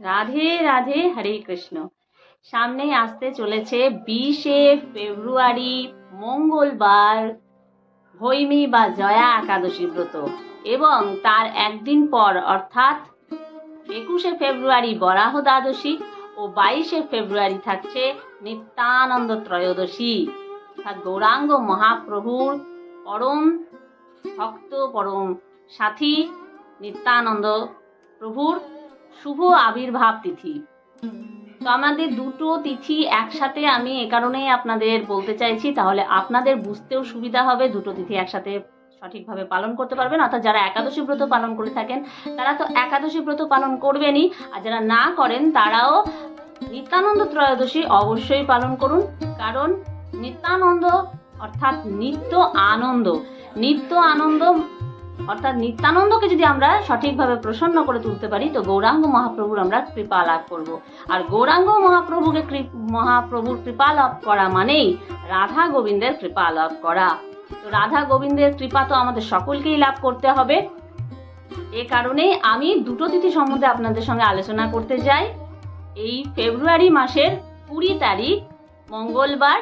রাধে রাধে, হরে কৃষ্ণ। সামনেই আসতে চলেছে বিশে ফেব্রুয়ারি, মঙ্গলবার, ভৈমী বা জয়া একাদশী ব্রত। এবং তার একদিন পর, অর্থাৎ একুশে ফেব্রুয়ারি বরাহ দ্বাদশী ও বাইশে ফেব্রুয়ারি থাকছে নিত্যানন্দ ত্রয়োদশী। গৌরাঙ্গ মহাপ্রভুর পরম ভক্ত, পরম সাথী নিত্যানন্দ প্রভুর শুভ আবির্ভাব তিথি। তো আমাদের দুটো তিথি একসাথে আমি এ কারণেই আপনাদের বলতে চাইছি, তাহলে আপনাদের বুঝতেও সুবিধা হবে দুটো তিথি একসাথে সঠিকভাবে পালন করতে পারবেন। অর্থাৎ যারা একাদশী ব্রত পালন করে থাকেন, তারা তো একাদশী ব্রত পালন করবেনই, আর যারা না করেন, তারাও নিত্যানন্দ ত্রয়োদশী অবশ্যই পালন করুন। কারণ নিত্যানন্দ অর্থাৎ নিত্য আনন্দ। নিত্য আনন্দ অর্থাৎ নিত্যানন্দকে যদি আমরা সঠিকভাবে প্রসন্ন করে তুলতে পারি, তো গৌরাঙ্গ মহাপ্রভুর আমরা কৃপা লাভ করব। আর গৌরাঙ্গ মহাপ্রভুকে মহাপ্রভুর কৃপা লাভ করা মানেই রাধা গোবিন্দের কৃপা লাভ করা। তো রাধা গোবিন্দের কৃপা তো আমাদের সকলকেই লাভ করতে হবে। এ কারণেই আমি দুটো তিথি সম্বন্ধে আপনাদের সঙ্গে আলোচনা করতে যাই। এই ফেব্রুয়ারি মাসের কুড়ি তারিখ, মঙ্গলবার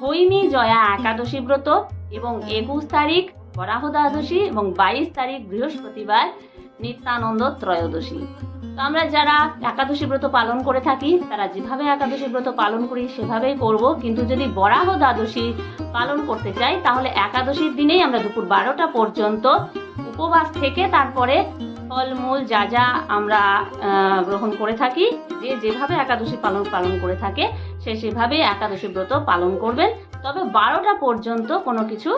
ভৈমী জয়া একাদশী ব্রত এবং একুশ তারিখ বরাহ দ্বাদশী এবং বাইশ তারিখ বৃহস্পতিবার নিত্যানন্দ ত্রয়োদশী। তো আমরা যারা একাদশী ব্রত পালন করে থাকি, তারা যেভাবে একাদশী ব্রত পালন করি সেভাবেই করব। কিন্তু যদি বরাহ দ্বাদশী পালন করতে চাই, তাহলে একাদশীর দিনেই আমরা দুপুর বারোটা পর্যন্ত উপবাস থেকে তারপরে ফলমূল যা যা আমরা গ্রহণ করে থাকি, যে যেভাবে একাদশী পালন পালন করে থাকে, সে সেভাবেই একাদশী ব্রত পালন করবেন। তবে বারোটা পর্যন্ত কোনো কিছু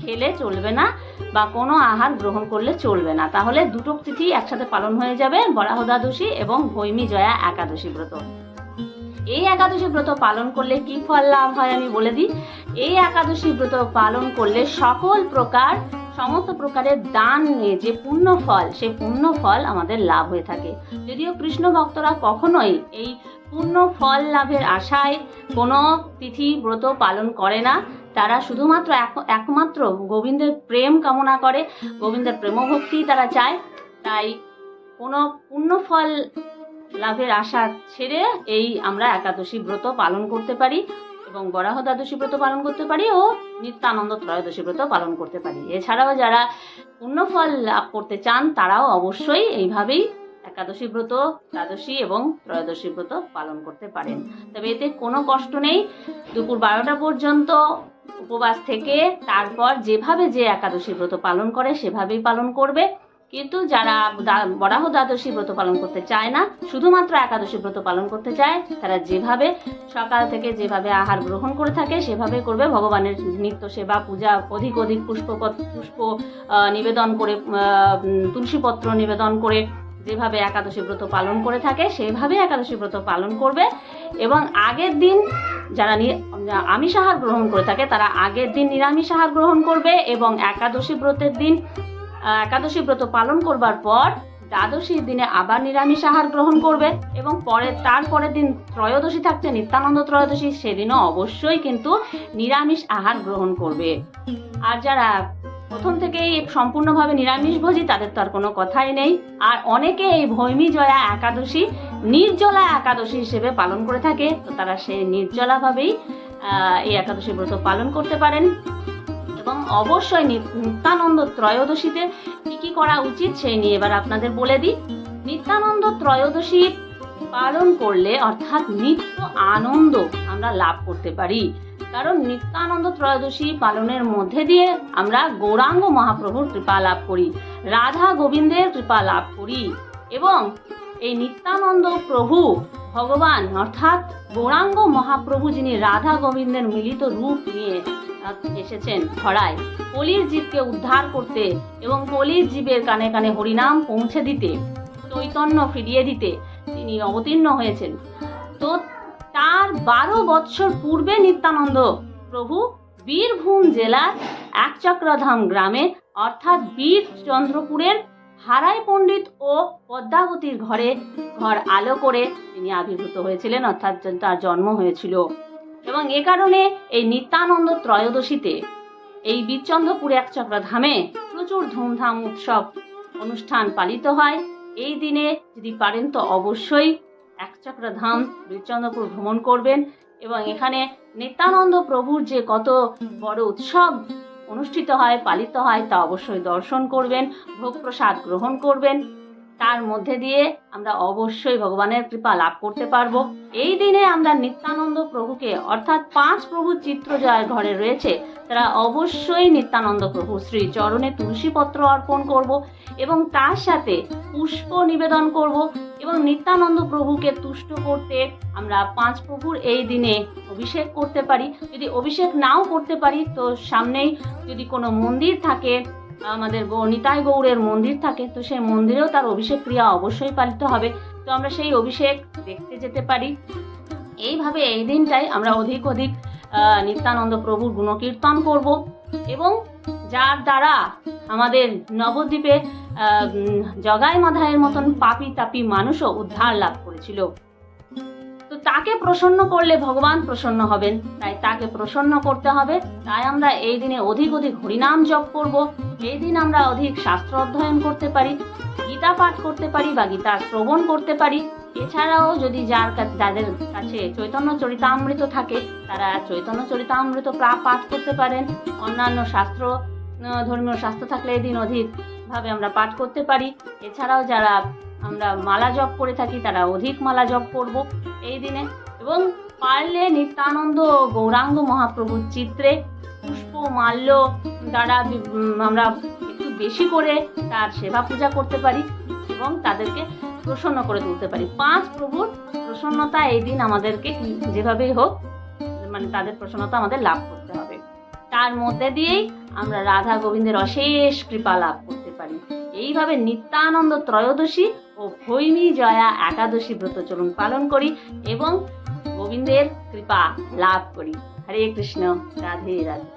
খেলে চলবে না বা কোনো আহার গ্রহণ করলে চলবে না। তাহলে দুটো তিথি একসাথে পালন হয়ে যাবে বরাহদাদশী এবং ভৈমী জয়া একাদশী ব্রত। এই একাদশী ব্রত পালন করলে কি ফল লাভ হয় আমি বলে দিই। এই একাদশী ব্রত পালন করলে সকল প্রকার, সমস্ত প্রকারের দান নিয়ে যে পুণ্য ফল, সেই পুণ্য ফল আমাদের লাভ হয়ে থাকে। যদিও কৃষ্ণ ভক্তরা কখনোই এই পূর্ণ ফল লাভের আশায় কোনো তিথি ব্রত পালন করে না। তারা শুধুমাত্র এক- একমাত্র গোবিন্দের প্রেম কামনা করে, গোবিন্দের প্রেমভক্তি তারা চায়। তাই কোনো পুণ্যফল লাভের আশা ছেড়ে এই আমরা একাদশী ব্রত পালন করতে পারি এবং বরাহ দ্বাদশী ব্রত পালন করতে পারি ও নিত্যানন্দ ত্রয়োদশী ব্রত পালন করতে পারি। এছাড়াও যারা পুণ্যফল লাভ করতে চান, তারাও অবশ্যই এইভাবেই একাদশী ব্রত, দ্বাদশী এবং ত্রয়োদশী ব্রত পালন করতে পারেন। তবে এতে কোনো কষ্ট নেই। দুপুর বারোটা পর্যন্ত উপবাস থেকে তারপর যেভাবে যে একাদশী ব্রত পালন করে, সেভাবেই পালন করবে। কিন্তু যারা বরাহ দ্বাদশী ব্রত পালন করতে চায় না, শুধুমাত্র একাদশী ব্রত পালন করতে চায়, তারা যেভাবে সকাল থেকে যেভাবে আহার গ্রহণ করে থাকে, সেভাবে করবে। ভগবানের নিত্য সেবা, পূজা, অধিক অধিক পুষ্প পুষ্প নিবেদন করে তুলসীপত্র নিবেদন করে যেভাবে একাদশী ব্রত পালন করে থাকে সেভাবে একাদশী ব্রত পালন করবে। এবং আগের দিন যারা আমিষ আহার গ্রহণ করে থাকে, তারা আগের দিন নিরামিষ আহার গ্রহণ করবে এবং একাদশী ব্রতের দিন একাদশী ব্রত পালন করবার পর দ্বাদশীর দিনে আবার নিরামিষ আহার গ্রহণ করবে এবং পরে তারপরের দিন ত্রয়োদশী থাকছে, নিত্যানন্দ ত্রয়োদশী, সেদিনও অবশ্যই কিন্তু নিরামিষ আহার গ্রহণ করবে। আর যারা প্রথম থেকেই সম্পূর্ণভাবে নিরামিষভোজী, তাদের তো আর কোনো কথাই নেই। আর অনেকে এই ভৈমী জয়া একাদশী, নির্জলা একাদশী হিসেবে পালন করে থাকে। তো তারা সেই নির্জলাভাবেই এই একাদশী ব্রত পালন করতে পারেন। এবং অবশ্যই নিত- নিত্যানন্দ ত্রয়োদশীতে কী কী করা উচিত সেই নিয়ে এবার আপনাদের বলে দিই। নিত্যানন্দ ত্রয়োদশী পালন করলে অর্থাৎ নিত্য আনন্দ আমরা লাভ করতে পারি। কারণ নিত্যানন্দ ত্রয়োদশী পালনের মধ্যে দিয়ে আমরা গৌরাঙ্গ মহাপ্রভুর কৃপা লাভ করি, রাধা গোবিন্দের কৃপা লাভ করি এবং এই নিত্যানন্দ প্রভু ভগবান অর্থাৎ গৌরাঙ্গ মহাপ্রভু যিনি রাধা গোবিন্দের মিলিত রূপ নিয়ে এসেছেন ধরায় কলির জীবকে উদ্ধার করতে এবং কলির জীবের কানে কানে হরিনাম পৌঁছে দিতে, চৈতন্য ফিরিয়ে দিতে তিনি অবতীর্ণ হয়েছেন। তো তার বারো বৎসর পূর্বে নিত্যানন্দ। প্রভু বীরভূম জেলার একচক্রধাম গ্রামে, অর্থাৎ বীর চন্দ্রপুরের হারাই পণ্ডিত ও পদ্মাবতীর ঘরে ঘর আলো করে তিনি আবির্ভূত হয়েছিলেন, অর্থাৎ তার জন্ম হয়েছিল। এবং এ কারণে এই নিত্যানন্দ ত্রয়োদশীতে এই বীরচন্দ্রপুর একচক্র ধামে প্রচুর ধুমধাম উৎসব অনুষ্ঠান পালিত হয়। এই দিনে যদি পারেন তো অবশ্যই একচক্র ধাম বীরচন্দ্রপুর ভ্রমণ করবেন এবং এখানে নিত্যানন্দ প্রভুর যে কত বড় উৎসব অনুষ্ঠিত হয়, পালিত হয়, তা অবশ্যই দর্শন করবেন ভোগ প্রসাদ গ্রহণ করবেন। তার মধ্যে দিয়ে আমরা অবশ্যই ভগবানের কৃপা লাভ করতে পারব। এই দিনে আমরা নিত্যানন্দ প্রভুকে অর্থাৎ পাঁচ প্রভু চিত্র যার ঘরে রয়েছে। তারা অবশ্যই নিত্যানন্দ প্রভু। শ্রী চরণে তুলসী পত্র অর্পণ করব এবং তার সাথে পুষ্প নিবেদন করব এবং নিত্যানন্দ প্রভুকে তুষ্ট করতে আমরা পাঁচ প্রভুর এই দিনে অভিষেক করতে পারি। যদি অভিষেক নাও করতে পারি, তো সামনেই যদি কোনো মন্দির থাকে, আমাদের নিতাই গৌড়ের মন্দির থাকে, তো সেই মন্দিরেও তার অভিষেক ক্রিয়া অবশ্যই পালিত হবে। তো আমরা সেই অভিষেক দেখতে যেতে পারি। এইভাবে এই দিনটাই আমরা অধিক অধিক নিত্যানন্দ প্রভুর গুণকীর্তন করব এবং যার দ্বারা আমাদের নবদ্বীপে জগাই মাধায়ের মতন পাপি তাপি মানুষও উদ্ধার লাভ করেছিল। তো তাকে প্রসন্ন করলে ভগবান প্রসন্ন হবেন, তাই তাকে প্রসন্ন করতে হবে। তাই আমরা এই দিনে অধিক অধিক হরিনাম জপ করব। এই দিন আমরা অধিক শাস্ত্র অধ্যয়ন করতে পারি। গীতা পাঠ করতে পারি বা গীতা শ্রবণ করতে পারি। এছাড়াও যদি যার কাছে যাদের কাছে চৈতন্য চরিতামৃত থাকে, তারা চৈতন্য চরিতামৃত পাঠ করতে পারেন। অন্যান্য শাস্ত্র ধর্মীয় শাস্ত্র থাকলে এই দিন অধিকভাবে আমরা পাঠ করতে পারি। এছাড়াও যারা আমরা মালা জপ করে থাকি, তারা অধিক মালা জপ করব এই দিনে। এবং পারলে নিত্যানন্দ গৌরাঙ্গ মহাপ্রভুর চিত্রে পুষ্প মাল্য দ্বারা আমরা বেশি করে তার সেবা পূজা করতে পারি এবং তাদেরকে প্রসন্ন করে তুলতে পারি। পাঁচ প্রভুর প্রসন্নতা এই দিন আমাদেরকে যেভাবেই হোক মানে তাদের প্রসন্নতা আমাদের লাভ করতে হবে। তার মধ্যে দিয়েই আমরা রাধা গোবিন্দের অশেষ কৃপা লাভ করতে পারি। এইভাবে নিত্যানন্দ ত্রয়োদশী ও ভৈমী জয়া একাদশী ব্রত চরণ পালন করি এবং গোবিন্দের কৃপা লাভ করি। হরে কৃষ্ণ, রাধে রাধে।